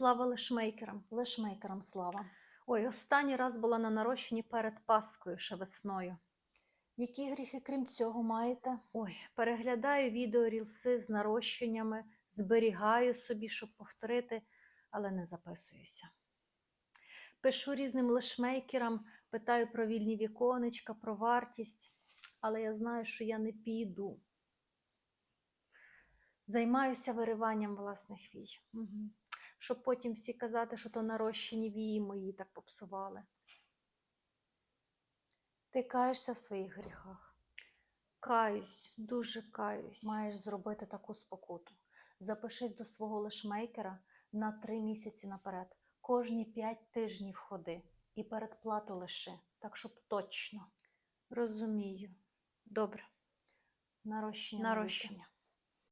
Слава лешмейкерам, лешмейкерам слава. Ой, останній раз була на нарощенні перед Паскою ще весною. Які гріхи, крім цього, маєте? Ой, переглядаю відео рілси з нарощеннями, зберігаю собі, щоб повторити, але не записуюся. Пишу різним лешмейкерам, питаю про вільні віконечка, про вартість, але я знаю, що я не піду. Займаюся вириванням власних вій. Угу. Щоб потім всі казати, що то нарощені вії мої так попсували. Ти каєшся в своїх гріхах. Каюсь, дуже каюсь. Маєш зробити таку спокуту. Запишись до свого лешмейкера на три місяці наперед. Кожні п'ять тижнів ходи і передплату лиши, так щоб точно. Розумію. Добре. Нарощення. Нарощення.